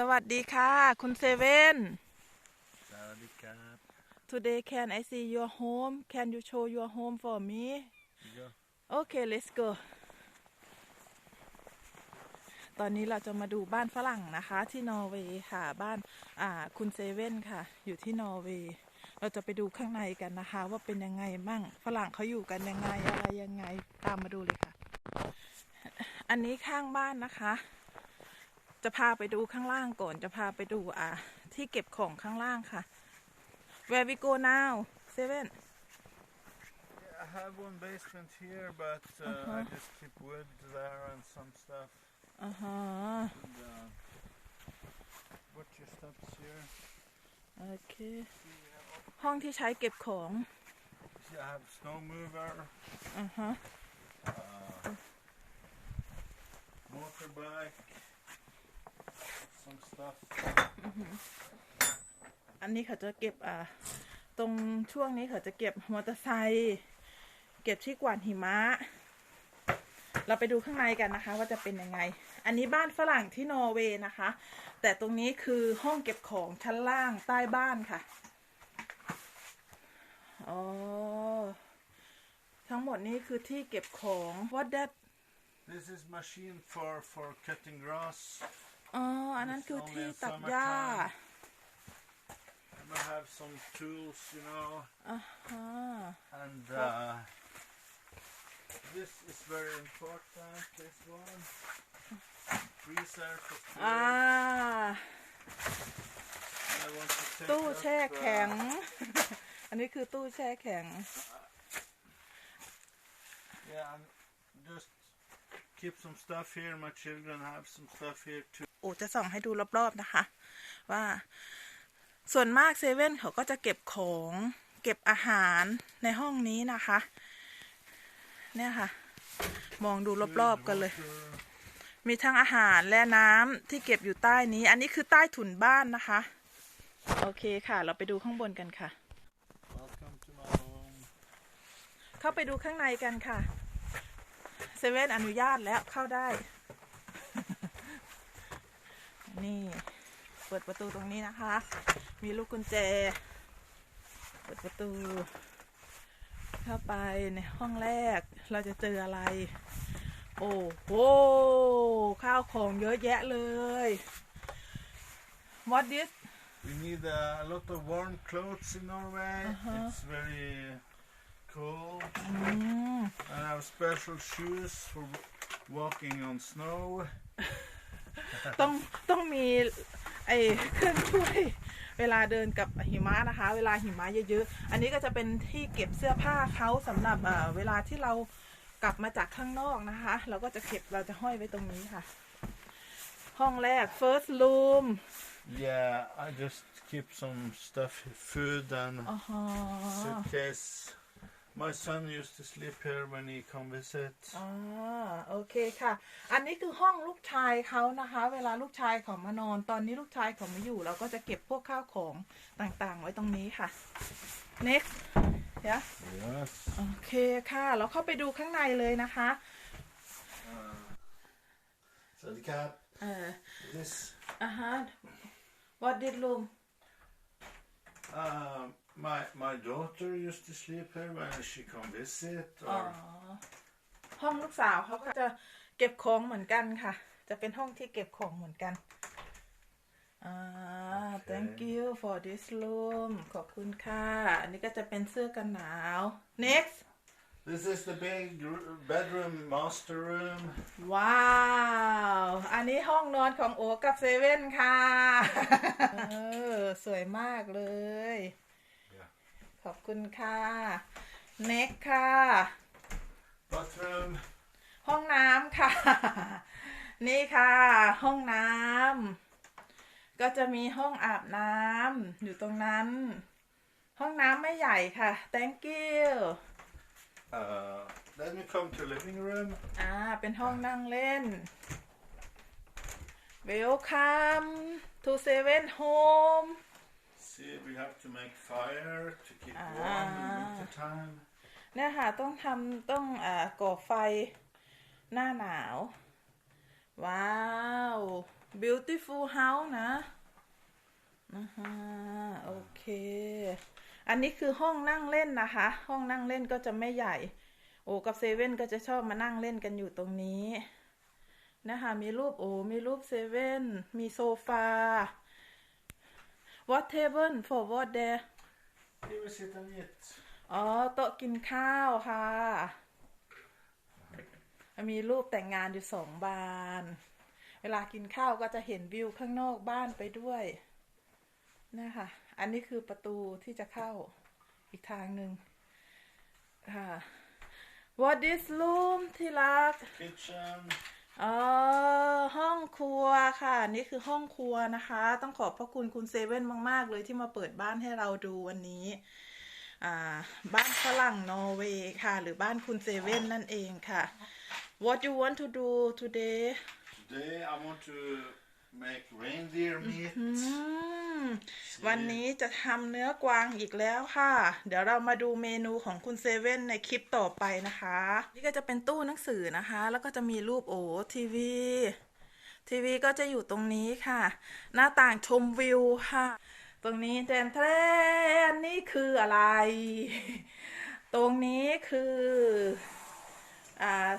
สวัสดีค่ะ คุณเซเว่น Sawadee krap. Today can I see your home Can you show your home for me Ja. Okay let's go ตอนนี้เราจะมาดูบ้านฝรั่งนะคะ ที่นอร์เวย์ค่ะบ้านอ่าคุณเซเว่นค่ะ อยู่ที่นอร์เวย์เราจะไปดูข้างในกันนะคะ ว่าเป็นยังไงมั่งฝรั่งเขาอยู่กันยังไงอะไรยังไงตามมาดูเลยค่ะ อันนี้ข้างบ้านนะคะ จะพาไปดูข้างล่างก่อนจะพาไปดูอ่าที่เก็บของข้างล่างค่ะ Where we go now Seven I have one basement here, but uh, Uh-huh. I just keep wood there and some stuff. อ่าฮะ And, uh, watch your steps here. โอเคห้องที่ใช้เก็บของ See, I have snow mover, อ่าฮะ uh, motorbike, some stuff. อันนี้เขาจะเก็บอ่าตรงช่วงนี้เขาจะเก็บมอเตอร์ไซค์เก็บที่กวาดหิมะ เราไปดูข้างในกันนะคะ ว่าจะเป็นยังไง อันนี้บ้านฝรั่งที่นอร์เวย์นะคะ แต่ตรงนี้คือห้องเก็บของชั้นล่างใต้บ้านค่ะอ๋อทั้งหมดนี้คือที่เก็บของ what that This is machine for for cutting grass. อ๋อ อันนั้นคือที่ตัดหญ้า And I have some tools, you know. อ่าฮะ And uh, this is very important. This one freezer for food. อ่า And I want to take ตู้ up, แช่แข็ง uh, อันนี้คือตู้แช่แข็ง yeah, and just keep some stuff here. My children have some stuff here too. อ้จะส่องให้ดูรอบๆนะคะ ว่า ส่วนมากเซเว่นเขาก็จะเก็บของเก็บอาหารในห้องนี้นะคะ เนี่ยค่ะ มองดูรอบๆกันเลย มีทั้งอาหารและน้ำที่เก็บอยู่ใต้นี้ อันนี้คือใต้ถุนบ้านนะคะ โอเคค่ะ เราไปดูข้างบนกันค่ะ เข้าไปดูข้างในกันค่ะเซเว่นอนุญาตแล้วเข้าได้ นี่ เปิดประตูตรงนี้นะคะ มีลูกกุญแจ เปิดประตู เข้าไปในห้องแรกเราจะเจออะไร โอ้โห ข้าวของเยอะแยะเลย What this We need uh, a lot of warm clothes in Norway. Uh-huh. It's very cold. อืม And I have special shoes for walking on snow. ต้องต้องมีไอ้เครื่องช่วยเวลาเดินกับหิมะนะคะ เวลาหิมะเยอะๆ อันนี้ก็จะเป็นที่เก็บเสื้อผ้าเขาสำหรับอ่าเวลาที่เรากลับมาจากข้างนอกนะคะ เราก็จะเก็บเราจะห้อยไว้ตรงนี้ค่ะ ห้องแรก first room Yeah, I just keep some stuff, food and อ๋อฮะ suitcase. My son used to sleep here when he come visit. อ่าโอเคค่ะ อันนี้คือห้องลูกชายเขานะคะ เวลาลูกชายเขามานอน ตอนนี้ลูกชายเขาไม่อยู่ เราก็จะเก็บพวกข้าวของต่างๆ ไว้ตรงนี้ค่ะ next เดี๋ยว Yes. โอเคค่ะ เราเข้าไปดูข้างในเลยนะคะ So the cat, เออ this, อ่าฮะ what did room uh, my my daughter used to sleep here when she come visit. อ๋อ Or ห้องลูกสาวเขาก็จะเก็บของเหมือนกันค่ะ จะเป็นห้องที่เก็บของเหมือนกันอ่า thank you for this room ขอบคุณค่ะ อันนี้ก็จะเป็นเสื้อกันหนาว next this is the big r- bedroom master room. ว้าว อันนี้ห้องนอนของโอกับเซเว่นค่ะ เออ สวยมากเลย Yeah. ขอบคุณค่ะ next ค่ะ Bathroom. ห้องน้ำค่ะ นี่ค่ะ ห้องน้ำก็จะมีห้องอาบน้ำอยู่ตรงนั้น ห้องน้ำไม่ใหญ่ค่ะ thank you Uh, then we come to living room. อ่า เป็นห้องนั่งเล่น welcome to seven home See, we have to make fire to keep warm in Ah. winter time. เนี่ยค่ะต้องทำต้องอ่าก่อไฟหน้าหนาว ว้าว beautiful house นะนะฮะโอเค อันนี้คือห้องนั่งเล่นนะคะ ห้องนั่งเล่นก็จะไม่ใหญ่ โอกับเซเว่นก็จะชอบมานั่งเล่นกันอยู่ตรงนี้นะคะมีรูปโอมีรูปเซเว่นมีโซฟา what table for what there Vi vill sitta ner. อ๋อโต๊ะกินข้าวค่ะ มีรูปแต่งงานอยู่สองบาน เวลากินข้าวก็จะเห็นวิวข้างนอกบ้านไปด้วยนะคะอันนี้คือประตูที่จะเข้าอีกทางหนึ่งค่ะ What is room ที่รัก Kitchen. อ๋อห้องครัวค่ะ นี่คือห้องครัวนะคะ ต้องขอบพระคุณคุณเซเว่นมาก ๆ เลยที่มาเปิดบ้านให้เราดูวันนี้บ้านฝรั่งนอร์เวย์ค่ะ หรือบ้านคุณเซเว่นนั่นเองค่ะ What you want to do today Today I want to make reindeer meat. อืมวันนี้จะทำเนื้อกวางอีกแล้วค่ะ เดี๋ยวเรามาดูเมนูของคุณเซเว่นในคลิปต่อไปนะคะ นี่ก็จะเป็นตู้หนังสือนะคะ แล้วก็จะมีรูปโอทีวี ทีวีก็จะอยู่ตรงนี้ค่ะ หน้าต่างชมวิวค่ะ ตรงนี้แทนแทนนี่คืออะไร ตรงนี้คือ อ่า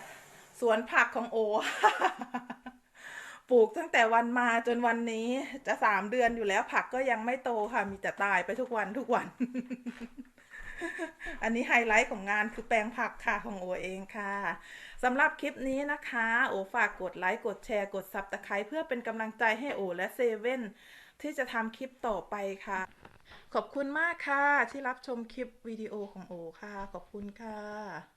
สวนผักของโอ ปลูกตั้งแต่วันมาจนวันนี้จะสามเดือนอยู่แล้วผักก็ยังไม่โตค่ะ มีแต่ตายไปทุกวันทุกวัน อันนี้ไฮไลท์ของงานคือแปลงผักค่ะของโอเองค่ะสำหรับคลิปนี้นะคะ โอฝากกดไลค์กดแชร์กดซับตะไคร้เพื่อเป็นกำลังใจให้โอและเซเว่นที่จะทำคลิปต่อไปค่ะ ขอบคุณมากค่ะ ที่รับชมคลิปวิดีโอของโอค่ะ ขอบคุณค่ะ